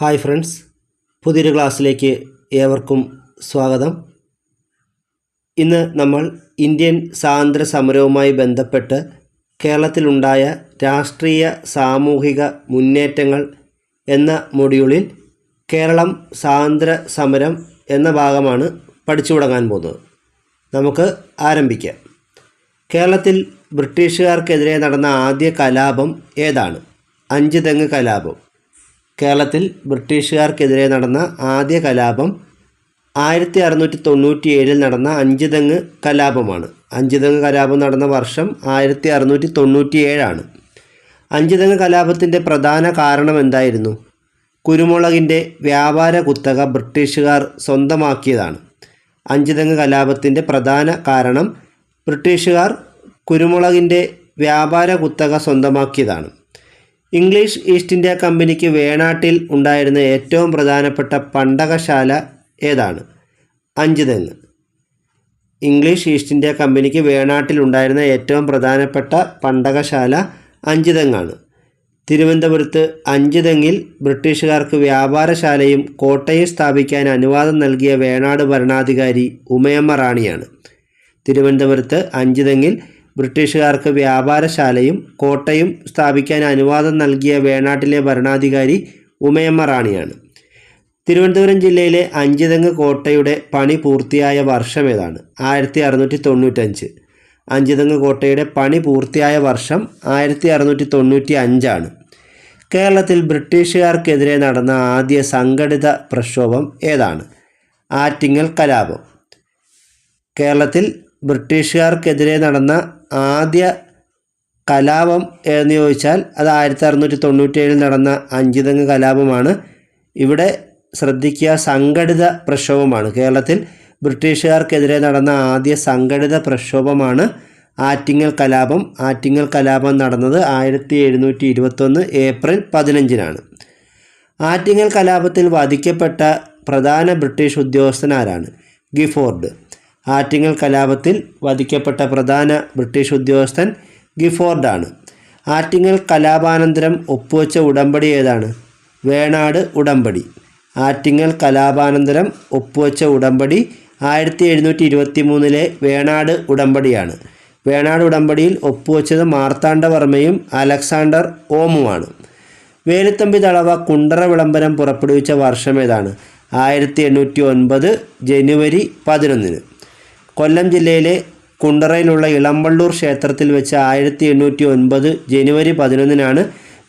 Hi friends പുതിയൊരു ക്ലാസ്സിലേക്ക് ഏവർക്കും സ്വാഗതം. ഇന്ന് നമ്മൾ ഇന്ത്യൻ സ്വാതന്ത്ര്യ സമരവുമായി ബന്ധപ്പെട്ട് കേരളത്തിലുണ്ടായ രാഷ്ട്രീയ സാമൂഹിക മുന്നേറ്റങ്ങൾ എന്ന മൊഡ്യൂളിൽ കേരളം സ്വാതന്ത്ര്യ സമരം എന്ന ഭാഗമാണ് പഠിച്ചു തുടങ്ങാൻ പോകുന്നത്. നമുക്ക് ആരംഭിക്കാം. കേരളത്തിൽ ബ്രിട്ടീഷുകാർക്കെതിരെ നടന്ന ആദ്യ കലാപം ഏതാണ്? അഞ്ച് തെങ്ങ് കലാപം. കേരളത്തിൽ ബ്രിട്ടീഷുകാർക്കെതിരെ നടന്ന ആദ്യ കലാപം ആയിരത്തി അറുന്നൂറ്റി തൊണ്ണൂറ്റി ഏഴിൽ നടന്ന അഞ്ചുതെങ്ങ് കലാപമാണ്. അഞ്ചുതെങ്ങ് കലാപം നടന്ന വർഷം ആയിരത്തി അറുന്നൂറ്റി തൊണ്ണൂറ്റി ഏഴാണ് അഞ്ചുതെങ്ങ് കലാപത്തിന്റെ പ്രധാന കാരണം എന്തായിരുന്നു? കുരുമുളകിന്റെ വ്യാപാര കുത്തക ബ്രിട്ടീഷുകാർ സ്വന്തമാക്കിയതാണ്. അഞ്ചുതെങ്ങ് കലാപത്തിന്റെ പ്രധാന കാരണം ബ്രിട്ടീഷുകാർ കുരുമുളകിന്റെ വ്യാപാര കുത്തക സ്വന്തമാക്കിയതാണ്. ഇംഗ്ലീഷ് ഈസ്റ്റ് ഇന്ത്യ കമ്പനിക്ക് വേണാട്ടിൽ ഉണ്ടായിരുന്ന ഏറ്റവും പ്രധാനപ്പെട്ട പണ്ടകശാല ഏതാണ്? അഞ്ച് തെങ്ങ്. ഇംഗ്ലീഷ് ഈസ്റ്റ് ഇന്ത്യ കമ്പനിക്ക് വേണാട്ടിൽ ഉണ്ടായിരുന്ന ഏറ്റവും പ്രധാനപ്പെട്ട പണ്ടകശാല അഞ്ച് തെങ്ങാണ്. തിരുവനന്തപുരത്ത് അഞ്ച് തെങ്ങിൽ ബ്രിട്ടീഷുകാർക്ക് വ്യാപാരശാലയും കോട്ടയും സ്ഥാപിക്കാൻ അനുവാദം നൽകിയ വേണാട് ഭരണാധികാരി ഉമയമ്മ റാണിയാണ്. തിരുവനന്തപുരത്ത് അഞ്ച് തെങ്ങിൽ ബ്രിട്ടീഷുകാർക്ക് വ്യാപാരശാലയും കോട്ടയും സ്ഥാപിക്കാൻ അനുവാദം നൽകിയ വേണാട്ടിലെ ഭരണാധികാരി ഉമയമ്മ റാണിയാണ്. തിരുവനന്തപുരം ജില്ലയിലെ അഞ്ചുതെങ്ങ് കോട്ടയുടെ പണി പൂർത്തിയായ വർഷം ഏതാണ്? ആയിരത്തി അറുന്നൂറ്റി തൊണ്ണൂറ്റഞ്ച് അഞ്ചുതെങ്ങ് കോട്ടയുടെ പണി പൂർത്തിയായ വർഷം ആയിരത്തി അറുന്നൂറ്റി തൊണ്ണൂറ്റി അഞ്ചാണ് കേരളത്തിൽ ബ്രിട്ടീഷുകാർക്കെതിരെ നടന്ന ആദ്യ സംഘടിത പ്രക്ഷോഭം ഏതാണ്? ആറ്റിങ്ങൽ കലാപം. കേരളത്തിൽ ബ്രിട്ടീഷുകാർക്കെതിരെ നടന്ന ആദ്യ കലാപം എന്ന് ചോദിച്ചാൽ അത് ആയിരത്തി അറുന്നൂറ്റി തൊണ്ണൂറ്റേഴിൽ നടന്ന അഞ്ചുതെങ്ങ് കലാപമാണ്. ഇവിടെ ശ്രദ്ധിക്കുക സംഘടിത പ്രക്ഷോഭമാണ്. കേരളത്തിൽ ബ്രിട്ടീഷുകാർക്കെതിരെ നടന്ന ആദ്യ സംഘടിത പ്രക്ഷോഭമാണ് ആറ്റിങ്ങൽ കലാപം. ആറ്റിങ്ങൽ കലാപം നടന്നത് ആയിരത്തി എഴുന്നൂറ്റി ഇരുപത്തൊന്ന് ഏപ്രിൽ പതിനഞ്ചിനാണ്. ആറ്റിങ്ങൽ കലാപത്തിൽ വധിക്കപ്പെട്ട പ്രധാന ബ്രിട്ടീഷ് ഉദ്യോഗസ്ഥനാരാണ് ഗിഫോർഡ്. ആറ്റിങ്ങൽ കലാപത്തിൽ വധിക്കപ്പെട്ട പ്രധാന ബ്രിട്ടീഷ് ഉദ്യോഗസ്ഥൻ ഗിഫോർഡാണ് ആറ്റിങ്ങൽ കലാപാനന്തരം ഒപ്പുവെച്ച ഉടമ്പടി ഏതാണ്? വേണാട് ഉടമ്പടി. ആറ്റിങ്ങൽ കലാപാനന്തരം ഒപ്പുവെച്ച ഉടമ്പടി ആയിരത്തി എഴുന്നൂറ്റി ഇരുപത്തി മൂന്നിലെ വേണാട് ഉടമ്പടിയാണ്. വേണാട് ഉടമ്പടിയിൽ ഒപ്പുവെച്ചത് മാർത്താണ്ഡവർമ്മയും അലക്സാണ്ടർ ഓമുമാണ്. വേലുത്തമ്പി തളവ കുണ്ടറ വിളംബരം പുറപ്പെടുവിച്ച വർഷം ഏതാണ്? ആയിരത്തി എണ്ണൂറ്റി ഒൻപത് ജനുവരി പതിനൊന്നിന്. കൊല്ലം ജില്ലയിലെ കുണ്ടറയിലുള്ള ഇളമ്പള്ളൂർ ക്ഷേത്രത്തിൽ വെച്ച് ആയിരത്തി എണ്ണൂറ്റി ഒൻപത് ജനുവരി പതിനൊന്നിനാണ്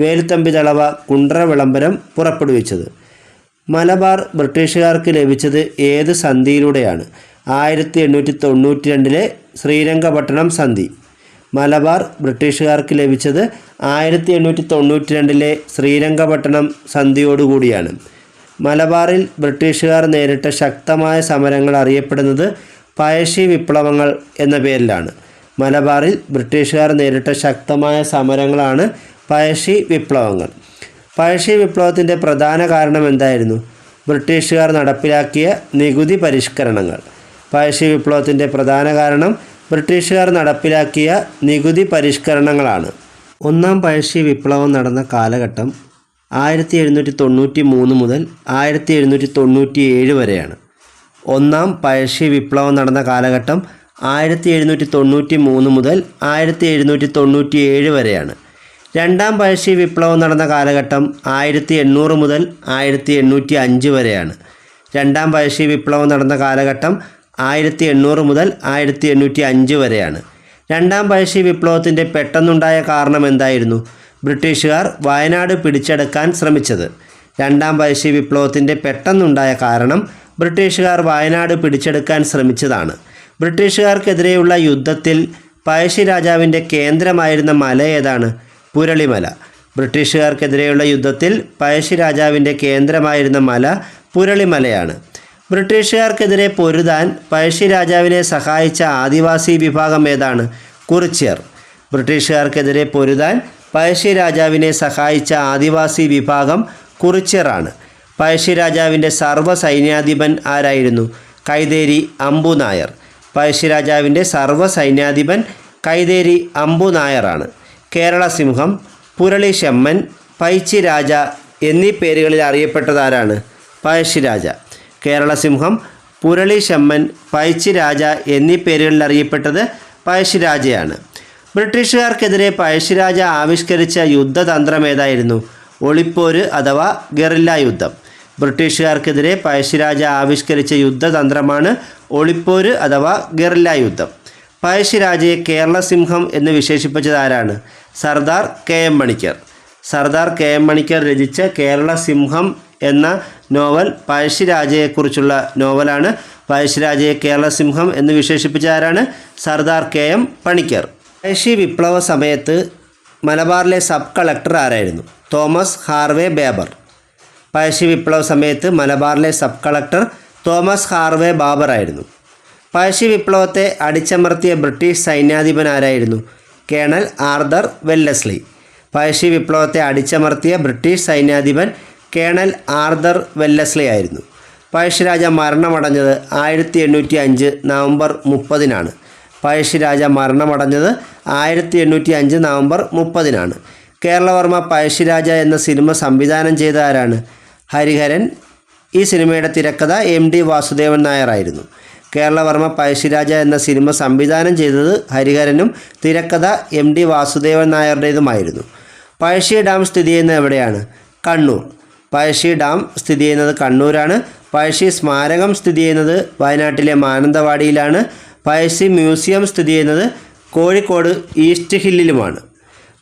വേലുത്തമ്പി തളവ കുണ്ടറ വിളംബരം പുറപ്പെടുവിച്ചത്. മലബാർ ബ്രിട്ടീഷുകാർക്ക് ലഭിച്ചത് ഏത് സന്ധിയിലൂടെയാണ്? ആയിരത്തി എണ്ണൂറ്റി തൊണ്ണൂറ്റി രണ്ടിലെ ശ്രീരംഗപട്ടണം സന്ധി. മലബാർ ബ്രിട്ടീഷുകാർക്ക് ലഭിച്ചത് ആയിരത്തി എണ്ണൂറ്റി തൊണ്ണൂറ്റി രണ്ടിലെ ശ്രീരംഗപട്ടണം സന്ധിയോടുകൂടിയാണ്. മലബാറിൽ ബ്രിട്ടീഷുകാർ നേരിട്ട ശക്തമായ സമരങ്ങൾ അറിയപ്പെടുന്നത് പഴശ്ശി വിപ്ലവങ്ങൾ എന്ന പേരിലാണ്. മലബാറിൽ ബ്രിട്ടീഷുകാർ നേരിട്ട ശക്തമായ സമരങ്ങളാണ് പഴശ്ശി വിപ്ലവങ്ങൾ. പഴശ്ശി വിപ്ലവത്തിന്റെ പ്രധാന കാരണം എന്തായിരുന്നു? ബ്രിട്ടീഷുകാർ നടപ്പിലാക്കിയ നികുതി പരിഷ്കരണങ്ങൾ. പഴശ്ശി വിപ്ലവത്തിന്റെ പ്രധാന കാരണം ബ്രിട്ടീഷുകാർ നടപ്പിലാക്കിയ നികുതി പരിഷ്കരണങ്ങളാണ്. ഒന്നാം പഴശ്ശി വിപ്ലവം നടന്ന കാലഘട്ടം ആയിരത്തി എഴുന്നൂറ്റി തൊണ്ണൂറ്റി മൂന്ന് മുതൽ ആയിരത്തി എഴുന്നൂറ്റി തൊണ്ണൂറ്റി ഏഴ് വരെയാണ്. ഒന്നാം പഴശ്ശി വിപ്ലവം നടന്ന കാലഘട്ടം ആയിരത്തി എഴുന്നൂറ്റി തൊണ്ണൂറ്റി മൂന്ന് മുതൽ ആയിരത്തി എഴുന്നൂറ്റി തൊണ്ണൂറ്റി ഏഴ് വരെയാണ്. രണ്ടാം പഴശ്ശി വിപ്ലവം നടന്ന കാലഘട്ടം ആയിരത്തി എണ്ണൂറ് മുതൽ ആയിരത്തി എണ്ണൂറ്റി അഞ്ച് വരെയാണ്. രണ്ടാം പഴശ്ശി വിപ്ലവം നടന്ന കാലഘട്ടം ആയിരത്തി എണ്ണൂറ് മുതൽ ആയിരത്തി എണ്ണൂറ്റി അഞ്ച് വരെയാണ്. രണ്ടാം പഴശ്ശി വിപ്ലവത്തിന്റെ പെട്ടെന്നുണ്ടായ കാരണം എന്തായിരുന്നു? ബ്രിട്ടീഷുകാർ വയനാട് പിടിച്ചെടുക്കാൻ ശ്രമിച്ചത്. രണ്ടാം പഴശ്ശി വിപ്ലവത്തിന്റെ പെട്ടെന്നുണ്ടായ കാരണം ബ്രിട്ടീഷുകാർ വയനാട് പിടിച്ചെടുക്കാൻ ശ്രമിച്ചതാണ്. ബ്രിട്ടീഷുകാർക്കെതിരെയുള്ള യുദ്ധത്തിൽ പഴശ്ശി രാജാവിന്റെ കേന്ദ്രമായിരുന്ന മല ഏതാണ്? പുരളിമല. ബ്രിട്ടീഷുകാർക്കെതിരെയുള്ള യുദ്ധത്തിൽ പഴശ്ശി രാജാവിന്റെ കേന്ദ്രമായിരുന്ന മല പുരളിമലയാണ്. ബ്രിട്ടീഷുകാർക്കെതിരെ പൊരുതാൻ പഴശ്ശി രാജാവിനെ സഹായിച്ച ആദിവാസി വിഭാഗം ഏതാണ്? കുറിച്യർ. ബ്രിട്ടീഷുകാർക്കെതിരെ പൊരുതാൻ പഴശ്ശി രാജാവിനെ സഹായിച്ച ആദിവാസി വിഭാഗം കുറിച്യറാണ് പഴശ്ശി രാജാവിന്റെ സർവ സൈന്യാധിപൻ ആരായിരുന്നു? കൈതേരി അമ്പു നായർ പഴശ്ശി രാജാവിന്റെ സർവ സൈന്യാധിപൻ കൈതേരി അമ്പു നായറാണ് കേരള സിംഹം പുരളി ശമ്മൻ പൈച്ചി രാജ എന്നീ പേരുകളിൽ അറിയപ്പെട്ടതാരാണ് കേരള സിംഹം പുരളി ശമ്മൻ രാജ എന്നീ പേരുകളിൽ അറിയപ്പെട്ടത് പഴശ്ശിരാജയാണ് ബ്രിട്ടീഷുകാർക്കെതിരെ പഴശ്ശിരാജ ആവിഷ്കരിച്ച യുദ്ധതന്ത്രം ഏതായിരുന്നു? ഒളിപ്പോര് അഥവാ ഗറില്ല യുദ്ധം. ബ്രിട്ടീഷുകാർക്കെതിരെ പഴശ്ശിരാജ ആവിഷ്കരിച്ച യുദ്ധതന്ത്രമാണ് ഒളിപ്പോര് അഥവാ ഗറില്ല യുദ്ധം. പഴശ്ശിരാജയെ കേരള സിംഹം എന്ന് വിശേഷിപ്പിച്ചത് ആരാണ്? Sardar K M Panikkar. Sardar K M Panikkar രചിച്ച കേരള സിംഹം എന്ന നോവൽ പഴശ്ശിരാജയെക്കുറിച്ചുള്ള നോവലാണ്. പഴശ്ശിരാജയെ കേരള സിംഹം എന്ന് വിശേഷിപ്പിച്ച ആരാണ്? Sardar K M Panikkar. Pazhassi വിപ്ലവ സമയത്ത് മലബാറിലെ സബ് കളക്ടർ ആരായിരുന്നു? Thomas Harvey Baber. പഴശ്ശി വിപ്ലവ സമയത്ത് മലബാറിലെ sub collector Thomas Harvey Baber ആയിരുന്നു പഴശ്ശി വിപ്ലവത്തെ അടിച്ചമർത്തിയ ബ്രിട്ടീഷ് സൈന്യാധിപൻ ആരായിരുന്നു കേണൽ ആർദർ വെല്ലസ്ലി. പഴശ്ശി വിപ്ലവത്തെ അടിച്ചമർത്തിയ ബ്രിട്ടീഷ് സൈന്യാധിപൻ കേണൽ ആർദർ വെല്ലസ്ലി ആയിരുന്നു. പഴശ്ശിരാജ മരണമടഞ്ഞത് ആയിരത്തി എണ്ണൂറ്റി അഞ്ച് നവംബർ മുപ്പതിനാണ്. പഴശ്ശിരാജ മരണമടഞ്ഞത് ആയിരത്തി എണ്ണൂറ്റി അഞ്ച് നവംബർ മുപ്പതിനാണ്. കേരളവർമ്മ പഴശ്ശിരാജ എന്ന സിനിമ സംവിധാനം ചെയ്ത ആരാണ്? ഹരിഹരൻ ഈ സിനിമയുടെ തിരക്കഥ എം ഡി വാസുദേവൻ നായറായിരുന്നു കേരളവർമ്മ പഴശ്ശിരാജ എന്ന സിനിമ സംവിധാനം ചെയ്തത് ഹരിഹരനും തിരക്കഥ എം ഡി വാസുദേവൻ നായരുടേതുമായിരുന്നു. പഴശ്ശി ഡാം സ്ഥിതി ചെയ്യുന്നത് എവിടെയാണ്? കണ്ണൂർ. പഴശ്ശി ഡാം സ്ഥിതി ചെയ്യുന്നത് കണ്ണൂരാണ്. പഴശ്ശി സ്മാരകം സ്ഥിതി ചെയ്യുന്നത് വയനാട്ടിലെ മാനന്തവാടിയിലാണ്. പഴശ്ശി മ്യൂസിയം സ്ഥിതി ചെയ്യുന്നത് കോഴിക്കോട് ഈസ്റ്റ് ഹില്ലിലുമാണ്.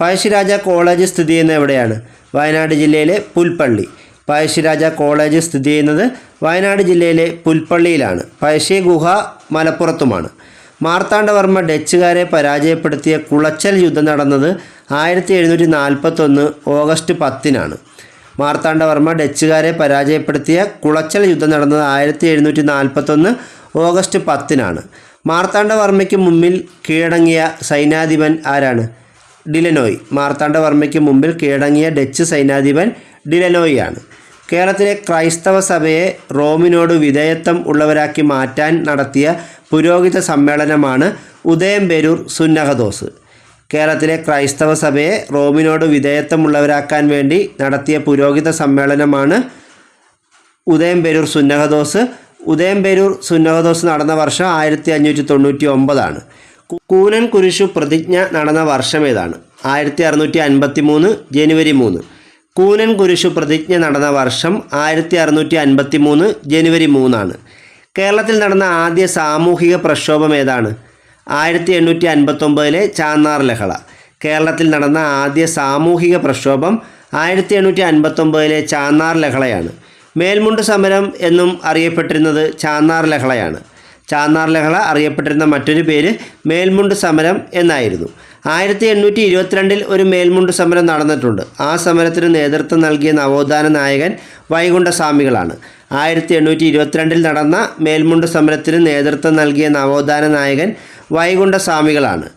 പഴശ്ശിരാജ കോളേജ് സ്ഥിതി ചെയ്യുന്നത് എവിടെയാണ്? വയനാട് ജില്ലയിലെ പുൽപ്പള്ളി. പഴശ്ശിരാജ കോളേജ് സ്ഥിതി ചെയ്യുന്നത് വയനാട് ജില്ലയിലെ പുൽപ്പള്ളിയിലാണ്. പഴശ്ശി ഗുഹ മലപ്പുറത്തുമാണ്. മാർത്താണ്ഡവർമ്മ ഡച്ചുകാരെ പരാജയപ്പെടുത്തിയ കുളച്ചൽ യുദ്ധം നടന്നത് ആയിരത്തി എഴുന്നൂറ്റി നാൽപ്പത്തൊന്ന് ഓഗസ്റ്റ് പത്തിനാണ്. മാർത്താണ്ഡവർമ്മ ഡച്ചുകാരെ പരാജയപ്പെടുത്തിയ കുളച്ചൽ യുദ്ധം നടന്നത് ആയിരത്തി എഴുന്നൂറ്റി നാൽപ്പത്തൊന്ന് ഓഗസ്റ്റ് പത്തിനാണ്. മാർത്താണ്ഡവർമ്മയ്ക്ക് മുമ്പിൽ കീഴടങ്ങിയ സൈനാധിപൻ ആരാണ്? ഡിലനോയ്. മാർത്താണ്ഡവർമ്മയ്ക്ക് മുമ്പിൽ കീഴടങ്ങിയ ഡച്ച് സൈനാധിപൻ ഡിലനോയി ഡിലനോയിയാണ് കേരളത്തിലെ ക്രൈസ്തവ സഭയെ റോമിനോട് വിധേയത്വം ഉള്ളവരാക്കി മാറ്റാൻ നടത്തിയ പുരോഹിത സമ്മേളനമാണ് ഉദയംപേരൂർ സുന്നഹദോസ്. കേരളത്തിലെ ക്രൈസ്തവ സഭയെ റോമിനോട് വിധേയത്വമുള്ളവരാക്കാൻ വേണ്ടി നടത്തിയ പുരോഹിത സമ്മേളനമാണ് ഉദയംപേരൂർ സുന്നഹദോസ്. ഉദയംപേരൂർ സുന്നഹദോസ് നടന്ന വർഷം ആയിരത്തി അഞ്ഞൂറ്റി തൊണ്ണൂറ്റി ഒമ്പതാണ് കൂനൻ കുരിശു പ്രതിജ്ഞ നടന്ന വർഷം ഏതാണ്? ആയിരത്തി അറുന്നൂറ്റി അൻപത്തി മൂന്ന് ജനുവരി മൂന്ന്. കൂനൻ കുരിശു പ്രതിജ്ഞ നടന്ന വർഷം ആയിരത്തി അറുന്നൂറ്റി അൻപത്തി മൂന്ന് ജനുവരി മൂന്നാണ്. കേരളത്തിൽ നടന്ന ആദ്യ സാമൂഹിക പ്രക്ഷോഭം ഏതാണ്? ആയിരത്തി എണ്ണൂറ്റി അൻപത്തൊമ്പതിലെ ചാന്നാർ ലഹള. കേരളത്തിൽ നടന്ന ആദ്യ സാമൂഹിക പ്രക്ഷോഭം ആയിരത്തി എണ്ണൂറ്റി അൻപത്തൊമ്പതിലെ ചാന്നാർ ലഹളയാണ്. മേൽമുണ്ട് സമരം എന്നും അറിയപ്പെട്ടിരുന്നത് ചാന്നാർ ലഹളയാണ്. ചാന്നാർ ലഹള അറിയപ്പെട്ടിരുന്ന മറ്റൊരു പേര് മേൽമുണ്ട് സമരം എന്നായിരുന്നു. ആയിരത്തി എണ്ണൂറ്റി ഇരുപത്തിരണ്ടിൽ ഒരു മേൽമുണ്ട് സമരം നടന്നിട്ടുണ്ട്. ആ സമരത്തിന് നേതൃത്വം നൽകിയ നവോത്ഥാന നായകൻ വൈകുണ്ഠസ്വാമികളാണ്. ആയിരത്തി എണ്ണൂറ്റി ഇരുപത്തിരണ്ടിൽ നടന്ന മേൽമുണ്ട് സമരത്തിന് നേതൃത്വം നൽകിയ നവോത്ഥാന നായകൻ വൈകുണ്ഠസ്വാമികളാണ്.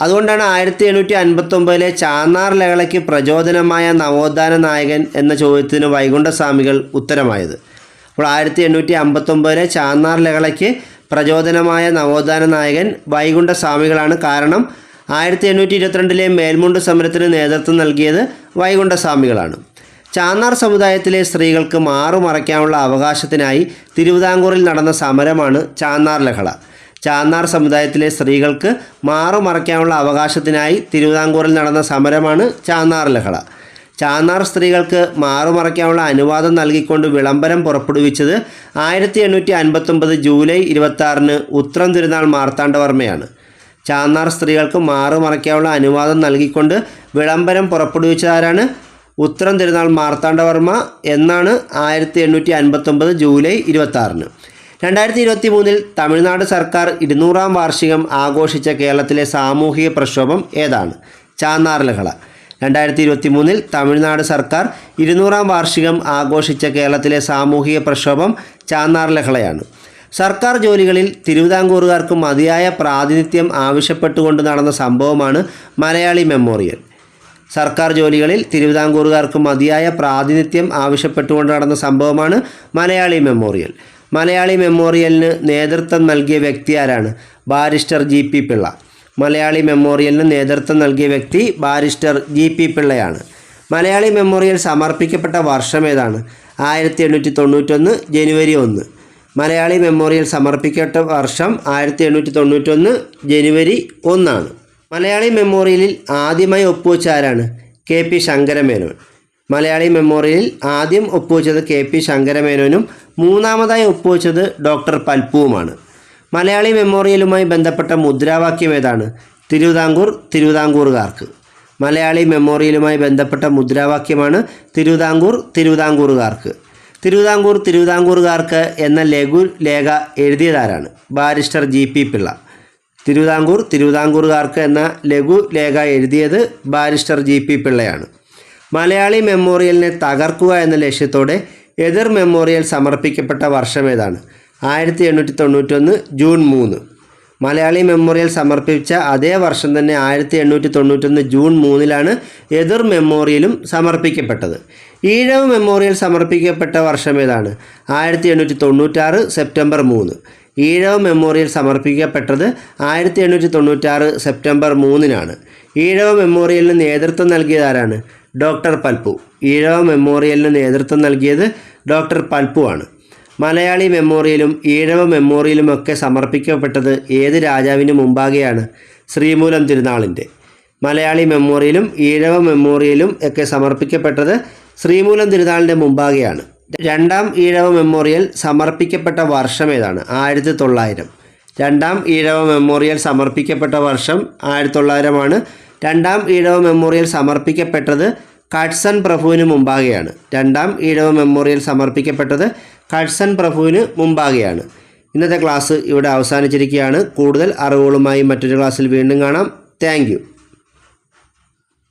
അതുകൊണ്ടാണ് ആയിരത്തി എണ്ണൂറ്റി അൻപത്തൊമ്പതിലെ ചാന്നാർ ലഹളയ്ക്ക് പ്രചോദനമായ നവോത്ഥാന നായകൻ എന്ന ചോദ്യത്തിന് വൈകുണ്ഠസ്വാമികൾ ഉത്തരമായത്. അപ്പോൾ ആയിരത്തി എണ്ണൂറ്റി അമ്പത്തൊമ്പതിലെ ചാന്നാർ ലഹളയ്ക്ക് പ്രചോദനമായ നവോത്ഥാന നായകൻ വൈകുണ്ഠസ്വാമികളാണ് കാരണം ആയിരത്തി എണ്ണൂറ്റി ഇരുപത്തിരണ്ടിലെ മേൽമുണ്ട് സമരത്തിന് നേതൃത്വം നൽകിയത് വൈകുണ്ഠസ്വാമികളാണ് ചാന്നാർ സമുദായത്തിലെ സ്ത്രീകൾക്ക് മാറുമറയ്ക്കാനുള്ള അവകാശത്തിനായി തിരുവിതാംകൂറിൽ നടന്ന സമരമാണ് ചാന്നാർ ലഹള. ചാന്നാർ സമുദായത്തിലെ സ്ത്രീകൾക്ക് മാറുമറയ്ക്കാനുള്ള അവകാശത്തിനായി തിരുവിതാംകൂറിൽ നടന്ന സമരമാണ് ചാന്നാർ ലഹള. ചാന്നാർ സ്ത്രീകൾക്ക് മാറുമറയ്ക്കാനുള്ള അനുവാദം നൽകിക്കൊണ്ട് വിളംബരം പുറപ്പെടുവിച്ചത് ആയിരത്തി എണ്ണൂറ്റി അൻപത്തൊമ്പത് ജൂലൈ ഇരുപത്താറിന് ഉത്രം തിരുനാൾ മാർത്താണ്ഡവർമ്മയാണ്. ചാന്നാർ സ്ത്രീകൾക്ക് മാറുമറയ്ക്കാനുള്ള അനുവാദം നൽകിക്കൊണ്ട് വിളംബരം പുറപ്പെടുവിച്ചതാരാണ്? ഉത്തരം തിരുനാൾ മാർത്താണ്ഡവർമ്മ എന്നാണ് ആയിരത്തി എണ്ണൂറ്റി അൻപത്തൊമ്പത് ജൂലൈ ഇരുപത്താറിന്. രണ്ടായിരത്തി ഇരുപത്തി മൂന്നിൽ തമിഴ്നാട് സർക്കാർ ഇരുന്നൂറാം വാർഷികം ആഘോഷിച്ച കേരളത്തിലെ സാമൂഹിക പ്രക്ഷോഭം ഏതാണ്? ചാന്നാർ ലഹള. രണ്ടായിരത്തി ഇരുപത്തി മൂന്നിൽ തമിഴ്നാട് സർക്കാർ ഇരുന്നൂറാം വാർഷികം ആഘോഷിച്ച കേരളത്തിലെ സാമൂഹിക പ്രക്ഷോഭം ചാന്നാർ ലഹളയാണ്. സർക്കാർ ജോലികളിൽ തിരുവിതാംകൂറുകാർക്ക് മതിയായ പ്രാതിനിധ്യം ആവശ്യപ്പെട്ടുകൊണ്ട് നടന്ന സംഭവമാണ് മലയാളി മെമ്മോറിയൽ. സർക്കാർ ജോലികളിൽ തിരുവിതാംകൂറുകാർക്ക് മതിയായ പ്രാതിനിധ്യം ആവശ്യപ്പെട്ടുകൊണ്ട് നടന്ന സംഭവമാണ് മലയാളി മെമ്മോറിയൽ. മലയാളി മെമ്മോറിയലിന് നേതൃത്വം നൽകിയ വ്യക്തി ആരാണ്? Barrister G P Pillai. Malayali മെമ്മോറിയലിന് നേതൃത്വം നൽകിയ വ്യക്തി ബാരിസ്റ്റർ ജി പി പിള്ളയാണ്. മലയാളി മെമ്മോറിയൽ സമർപ്പിക്കപ്പെട്ട വർഷം ഏതാണ്? ആയിരത്തി എണ്ണൂറ്റി തൊണ്ണൂറ്റൊന്ന് ജനുവരി ഒന്ന്. മലയാളി മെമ്മോറിയൽ സമർപ്പിക്കപ്പെട്ട വർഷം ആയിരത്തി എണ്ണൂറ്റി തൊണ്ണൂറ്റൊന്ന് ജനുവരി ഒന്നാണ്. മലയാളി മെമ്മോറിയലിൽ ആദ്യമായി ഒപ്പുവെച്ച ആരാണ്? K P Sankara Menon. Malayali മെമ്മോറിയലിൽ ആദ്യം ഒപ്പുവെച്ചത് കെ പി ശങ്കരമേനോനും മൂന്നാമതായി ഒപ്പുവെച്ചത് ഡോക്ടർ പൽപ്പുവുമാണ്. മലയാളി മെമ്മോറിയലുമായി ബന്ധപ്പെട്ട മുദ്രാവാക്യം ഏതാണ്? തിരുവിതാംകൂർ തിരുവിതാംകൂറുകാർക്ക്. മലയാളി മെമ്മോറിയലുമായി ബന്ധപ്പെട്ട മുദ്രാവാക്യമാണ് തിരുവിതാംകൂർ തിരുവിതാംകൂറുകാർക്ക്. തിരുവിതാംകൂർ തിരുവിതാംകൂറുകാർക്ക് എന്ന ലഘു ലേഖ എഴുതിയതാരാണ്? Barrister G P Pillai. Thiruvithamkoor തിരുവിതാംകൂറുകാർക്ക് എന്ന ലഘു ലേഖ എഴുതിയത് ബാരിസ്റ്റർ ജി പി പിള്ളയാണ്. മലയാളി മെമ്മോറിയലിനെ തകർക്കുക എന്ന ലക്ഷ്യത്തോടെ എതിർ മെമ്മോറിയൽ സമർപ്പിക്കപ്പെട്ട വർഷം ഏതാണ്? ആയിരത്തി എണ്ണൂറ്റി തൊണ്ണൂറ്റൊന്ന് ജൂൺ മൂന്ന്. മലയാളി മെമ്മോറിയൽ സമർപ്പിച്ച അതേ വർഷം തന്നെ ആയിരത്തി എണ്ണൂറ്റി തൊണ്ണൂറ്റൊന്ന് ജൂൺ മൂന്നിലാണ് എതിർ മെമ്മോറിയലും സമർപ്പിക്കപ്പെട്ടത്. ഈഴവ മെമ്മോറിയൽ സമർപ്പിക്കപ്പെട്ട വർഷം ഏതാണ്? ആയിരത്തി എണ്ണൂറ്റി തൊണ്ണൂറ്റാറ് സെപ്റ്റംബർ മൂന്ന്. ഈഴവ മെമ്മോറിയൽ സമർപ്പിക്കപ്പെട്ടത് ആയിരത്തി എണ്ണൂറ്റി തൊണ്ണൂറ്റാറ് സെപ്റ്റംബർ മൂന്നിനാണ്. ഈഴവ മെമ്മോറിയലിന് നേതൃത്വം നൽകിയതാരാണ് ഡോക്ടർ പൽപ്പു. ഈഴവ മെമ്മോറിയലിന് നേതൃത്വം നൽകിയത് ഡോക്ടർ പൽപ്പു ആണ്. മലയാളി മെമ്മോറിയലും ഈഴവ മെമ്മോറിയലും ഒക്കെ സമർപ്പിക്കപ്പെട്ടത് ഏത് രാജാവിന് മുമ്പാകെയാണ്? ശ്രീമൂലം തിരുനാളിന്റെ. മലയാളി മെമ്മോറിയലും ഈഴവ മെമ്മോറിയലും ഒക്കെ സമർപ്പിക്കപ്പെട്ടത് ശ്രീമൂലം തിരുനാളിന്റെ മുമ്പാകെയാണ്. രണ്ടാം ഈഴവ മെമ്മോറിയൽ സമർപ്പിക്കപ്പെട്ട വർഷം ഏതാണ്? ആയിരത്തി തൊള്ളായിരം രണ്ടാം ഈഴവ മെമ്മോറിയൽ സമർപ്പിക്കപ്പെട്ട വർഷം ആയിരത്തി തൊള്ളായിരമാണ് രണ്ടാം ഈഴവ മെമ്മോറിയൽ സമർപ്പിക്കപ്പെട്ടത് കട്സൺ പ്രഭുവിന് മുമ്പാകെയാണ്. രണ്ടാം ഈഴവ മെമ്മോറിയൽ സമർപ്പിക്കപ്പെട്ടത് കട്സൺ പ്രഭുവിന് മുമ്പാകെയാണ്. ഇന്നത്തെ ക്ലാസ് ഇവിടെ അവസാനിച്ചിരിക്കുകയാണ്. കൂടുതൽ അറിവുകളുമായി മറ്റൊരു ക്ലാസ്സിൽ വീണ്ടും കാണാം. താങ്ക്